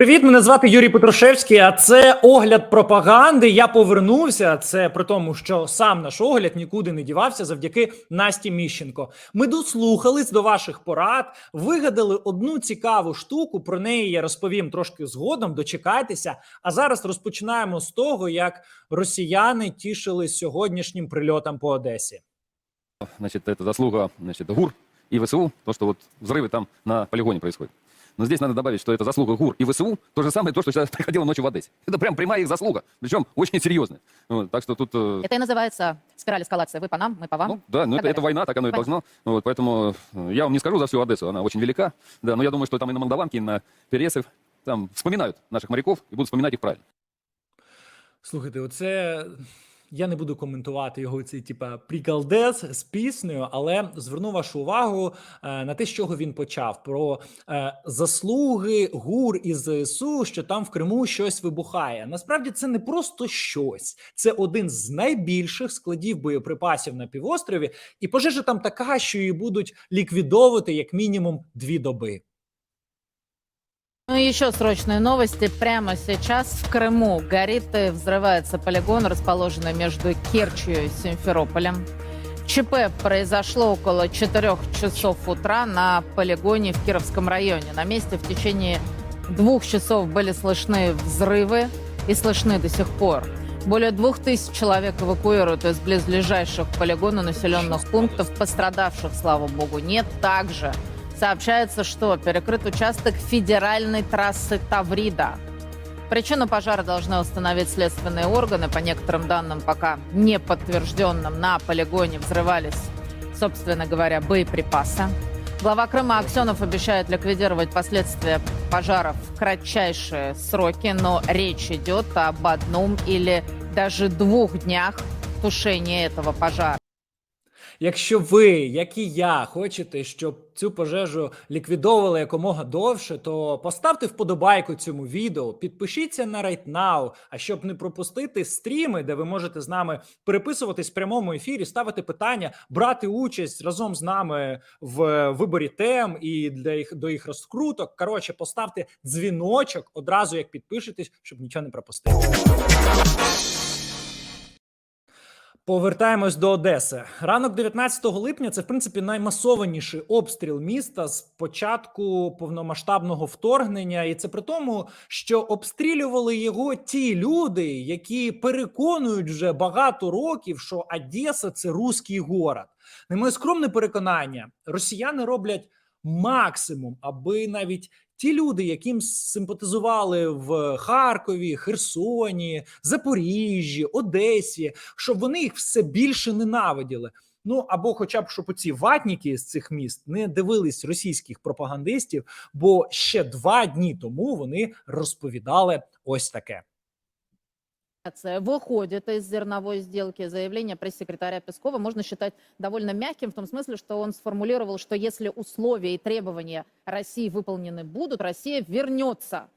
Привіт, мене звати Юрій Петрушевський. А це огляд пропаганди. Я повернувся. Це при тому, що сам наш огляд нікуди не дівався завдяки Насті Міщенко. Ми дослухались до ваших порад, вигадали одну цікаву штуку. Про неї я розповім трошки згодом. Дочекайтеся. А зараз розпочинаємо з того, як росіяни тішились сьогоднішнім прильотом по Одесі. Значит, это заслуга значит, ГУР и ВСУ, то, что вот взрывы там на полигоне происходят. Но здесь надо добавить, что это заслуга ГУР и ВСУ, то же самое, то, что сейчас происходило ночью в Одессе. Это прям прямая их заслуга, причем очень серьезная. Вот, так что тут... э, Это и называется спираль эскалации. Вы по нам, мы по вам. Ну, да, ну это, это война, так оно и должно. Вот, поэтому э, я вам не скажу за всю Одессу, она очень велика. Да, но я думаю, что там и на Молдаванке, и на Пересов там вспоминают наших моряков и будут вспоминать их правильно. Слухайте, оце я не буду коментувати його цей типа приколдес з піснею, але зверну вашу увагу е, на те, з чого він почав: про е, заслуги ГУР і ЗСУ, що там в Криму щось вибухає. Насправді це не просто щось, це один з найбільших складів боєприпасів на півострові, і пожежа там така, що її будуть ліквідовувати як мінімум дві доби. Ну и еще срочные новости. Прямо сейчас в Крыму горит и взрывается полигон, расположенный между Керчью и Симферополем. ЧП произошло около 4 часов утра на полигоне в Кировском районе. На месте в течение двух часов были слышны взрывы и слышны до сих пор. Более двух тысяч человек эвакуируют из близлежащих к полигону населенных пунктов. Пострадавших, слава богу, нет. Также сообщается, что перекрыт участок федеральной трассы Таврида. Причину пожара должны установить следственные органы. По некоторым данным, пока не подтвержденным, на полигоне взрывались, собственно говоря, боеприпасы. Глава Крыма Аксенов обещает ликвидировать последствия пожара в кратчайшие сроки, но речь идет об одном или даже двух днях тушения этого пожара. Якщо ви, як і я, хочете, щоб цю пожежу ліквідовували якомога довше, то поставте вподобайку цьому відео, підпишіться на RightNow, а щоб не пропустити стріми, де ви можете з нами переписуватись в прямому ефірі, ставити питання, брати участь разом з нами в виборі тем і для їх до їх розкруток. Коротше, поставте дзвіночок одразу, як підпишетесь, щоб нічого не пропустити. Повертаємось до Одеси. Ранок 19 липня це в принципі наймасованіший обстріл міста з початку повномасштабного вторгнення, і це при тому, що обстрілювали його ті люди, які переконують вже багато років, що Одеса це руський город. На моє скромне переконання, росіяни роблять максимум, аби навіть ті люди, яким симпатизували в Харкові, Херсоні, Запоріжжі, Одесі, щоб вони їх все більше ненавиділи. Ну або, хоча б щоб оці ватніки з цих міст не дивились російських пропагандистів, бо ще два дні тому вони розповідали ось таке. Выходит из зерновой сделки. Заявление пресс-секретаря Пескова можно считать довольно мягким в том смысле, что он сформулировал, что если условия и требования России выполнены будут, Россия вернется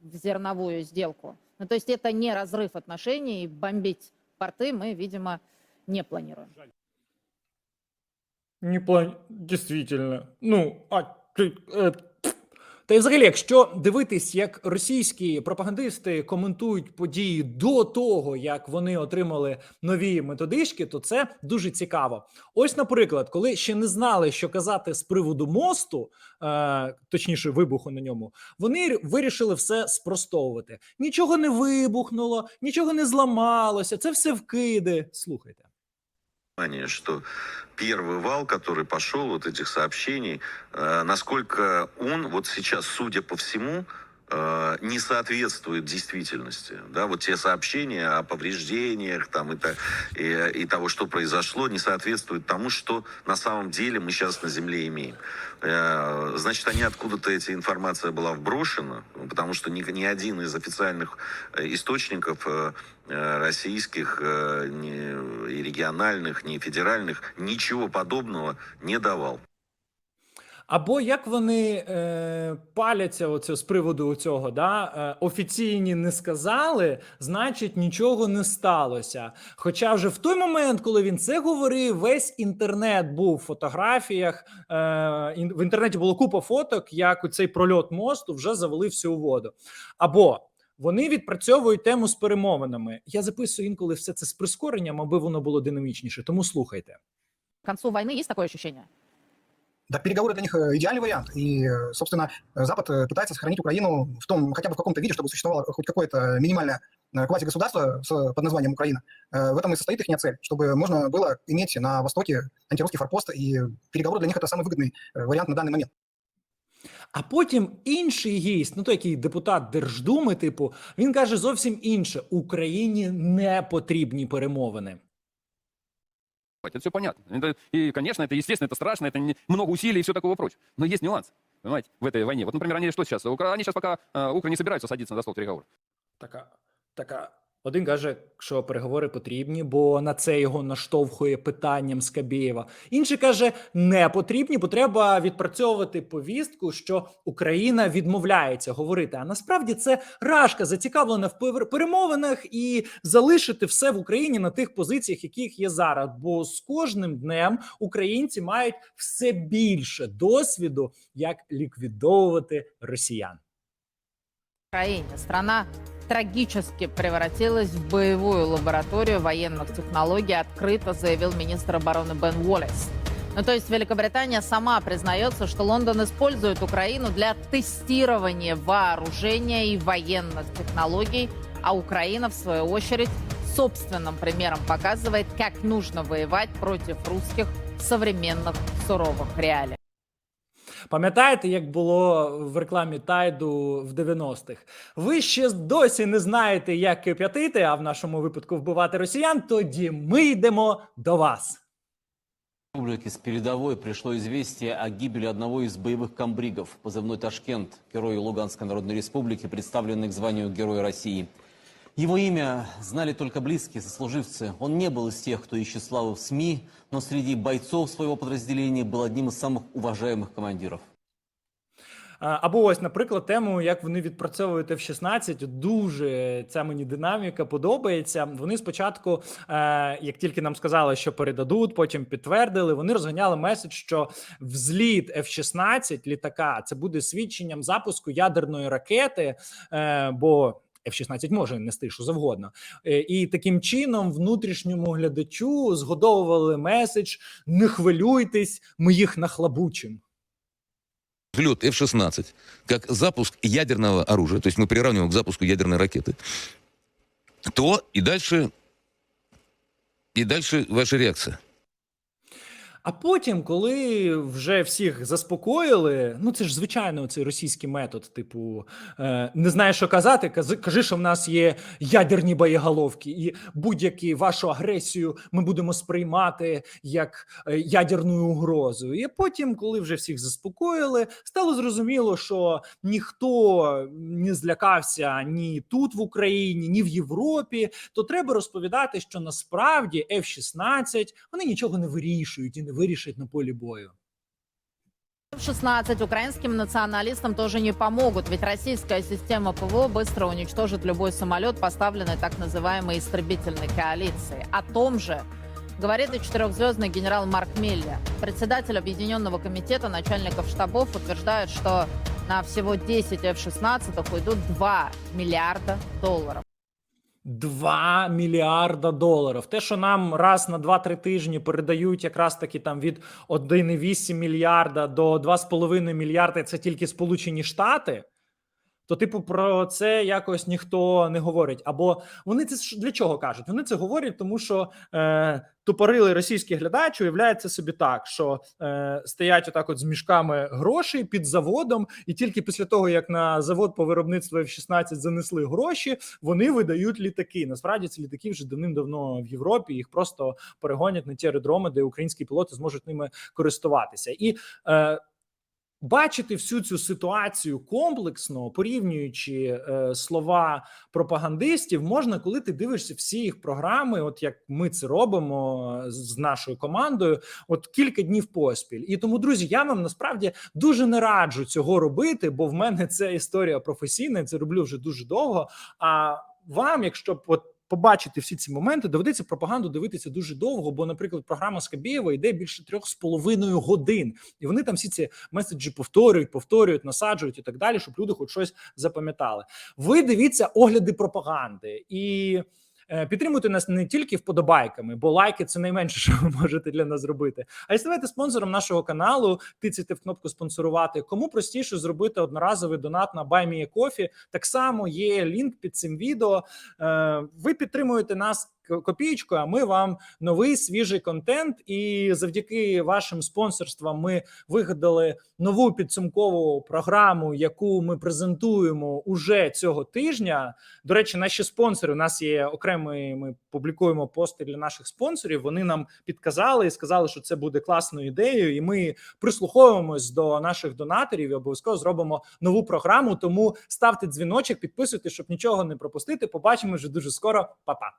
в зерновую сделку. Ну, то есть это не разрыв отношений, и бомбить порты мы, видимо, не планируем. Не план... Дійсно. Ну, а ти, е, та й взагалі, якщо дивитись, як російські пропагандисти коментують події до того, як вони отримали нові методички, то це дуже цікаво. Ось, наприклад, коли ще не знали, що казати з приводу мосту, е, точніше, вибуху на ньому, вони вирішили все спростовувати. Нічого не вибухнуло, нічого не зламалося. Це все вкиди. Слухайте внимание, что первый вал, который пошел, вот этих сообщений, э, насколько он вот сейчас, судя по всему, э, не соответствует действительности. Да, вот те сообщения о повреждениях там, и, и, и того, что произошло, не соответствуют тому, что на самом деле мы сейчас на Земле имеем. Э, Значит, они откуда-то эта информация была вброшена, потому что ни, ни один из официальных э, источников российских э, и региональных, ни федеральных ничего подобного не давал. Або як вони е, паляться оце з приводу цього, да? е, офіційні не сказали, значить нічого не сталося. Хоча вже в той момент, коли він це говорив, весь інтернет був в фотографіях. Е, в інтернеті було купа фоток, як у цей прольот мосту вже завалився у воду. Або вони відпрацьовують тему з перемовинами. Я записую інколи все це з прискоренням, аби воно було динамічніше. Тому слухайте. К концу войны есть такое ощущение? Так переговоры для них э, идеальный вариант. И, э, собственно, э, Запад э, пытается сохранить Украину в том, хотя бы в каком-то виде, чтобы существовало хоть какое-то минимальное э, квазигосударство с, под названием Украина. Э, В этом и состоит их цель, чтобы можно было иметь на Востоке антирусский форпост, и переговоры для них это самый выгодный э, вариант на данный момент. А потім інший гість, ну той який депутат Держдуми, типу, він каже зовсім інше: Україні не потрібні перемовини. Это все понятно. Это- и, конечно, это естественно, это страшно, это не- много усилий и все такого прочего. Но есть нюанс, понимаете, в этой войне. Вот, например, они что сейчас? Укра- Они сейчас пока, э, Украина не собираются садиться на стол переговоров. Така, така. Один каже, що переговори потрібні, бо на це його наштовхує питанням Скабєєва. Інший каже, не потрібні, бо треба відпрацьовувати повістку, що Україна відмовляється говорити. А насправді це Рашка зацікавлена в пер- перемовинах і залишити все в Україні на тих позиціях, яких є зараз. Бо з кожним днем українці мають все більше досвіду, як ліквідовувати росіян. Украине. Страна трагически превратилась в боевую лабораторию военных технологий, открыто заявил министр обороны Бен Уоллес. Ну, то есть Великобритания сама признается, что Лондон использует Украину для тестирования вооружения и военных технологий, а Украина, в свою очередь, собственным примером показывает, как нужно воевать против русских современных суровых реалиях. Пам'ятаєте, як було в рекламі Тайду в 90-х? Ви ще досі не знаєте, як кип'ятити, а в нашому випадку вбивати росіян. Тоді ми йдемо до вас. республики с передовой пришло известие о гибели одного из боевых комбригов, позывной «Ташкент», герой Луганской Народной Республики, представленный к званию Героя России. Его имя знали только близкие сослуживцы. Он не был из тех, кто ищет славы в СМИ, но среди бойцов своего подразделения был одним из самых уважаемых командиров. А, Або ось, наприклад, тему, як вони відпрацьовують F-16, дуже ця мені динаміка подобається. Вони спочатку, е, як тільки нам сказали, що передадуть, потім підтвердили, вони розганяли меседж, що взліт F-16 літака це буде свідченням запуску ядерної ракети, е, бо. F-16 може нести що завгодно, Е, і таким чином внутрішньому глядачу згодовували меседж: не хвилюйтесь, ми їх нахлабучимо. взлет F-16 как запуск ядерного оружия, то есть мы приравниваем к запуску ядерной ракеты, то и дальше, и дальше ваша реакция. А потім, коли вже всіх заспокоїли, ну це ж звичайно цей російський метод, типу, е, не знаєш, що казати, кажи, що в нас є ядерні боєголовки, і будь-яку вашу агресію ми будемо сприймати як е, ядерну угрозу. І потім, коли вже всіх заспокоїли, стало зрозуміло, що ніхто не злякався ні тут в Україні, ні в Європі. То треба розповідати, що насправді F-16 вони нічого не вирішують і не вирішать на полі бою. F-16 украинским националистам тоже не помогут, ведь российская система ПВО быстро уничтожит любой самолет, поставленный так называемой истребительной коалицией. О том же говорит и четырехзвездный генерал Марк Миллер. Председатель Объединенного комитета начальников штабов утверждает, что на всего 10 F-16 уйдут 2 миллиарда долларов. 2 мільярда доларів. Те, що нам раз на 2-3 тижні передають якраз таки там від 1,8 мільярда до 2,5 мільярда, це тільки Сполучені Штати. То, типу, про це якось ніхто не говорить. Або вони це для чого кажуть? Вони це говорять, тому що е, тупорилий російський глядач уявляється собі так, що е, стоять отак, от з мішками грошей під заводом, і тільки після того, як на завод по виробництву F-16 занесли гроші, вони видають літаки. Насправді ці літаки вже давним-давно в Європі. Їх просто перегонять на ті аеродроми, де українські пілоти зможуть ними користуватися. І е, бачити всю цю ситуацію комплексно, порівнюючи е, слова пропагандистів, можна, коли ти дивишся всі їх програми, от як ми це робимо з з нашою командою, от кілька днів поспіль. І тому, друзі, я вам насправді дуже не раджу цього робити, бо в мене це історія професійна, я це роблю вже дуже довго. А вам, якщо от побачити всі ці моменти, доведеться пропаганду дивитися дуже довго. Бо, наприклад, програма Скабєєва йде більше трьох з половиною годин, і вони там всі ці меседжі повторюють, повторюють, насаджують і так далі, щоб люди хоч щось запам'ятали. Ви дивіться огляди пропаганди і. Е, Підтримуйте нас не тільки вподобайками, бо лайки це найменше, що ви можете для нас зробити. А й ставайте спонсором нашого каналу, тицяйте в кнопку спонсорувати. Кому простіше зробити одноразовий донат на BuyMeACoffee, Так само є лінк під цим відео. Е, Ви підтримуєте нас к- копієчкою, а ми вам новий свіжий контент. І завдяки вашим спонсорствам ми вигадали нову підсумкову програму, яку ми презентуємо уже цього тижня. До речі, наші спонсори. У нас є окремий. Ми публікуємо пости для наших спонсорів. Вони нам підказали і сказали, що це буде класною ідеєю, і ми прислуховуємось до наших донаторів і обов'язково зробимо нову програму. Тому ставте дзвіночок, підписуйтесь, щоб нічого не пропустити. Побачимо вже дуже скоро. Па-па.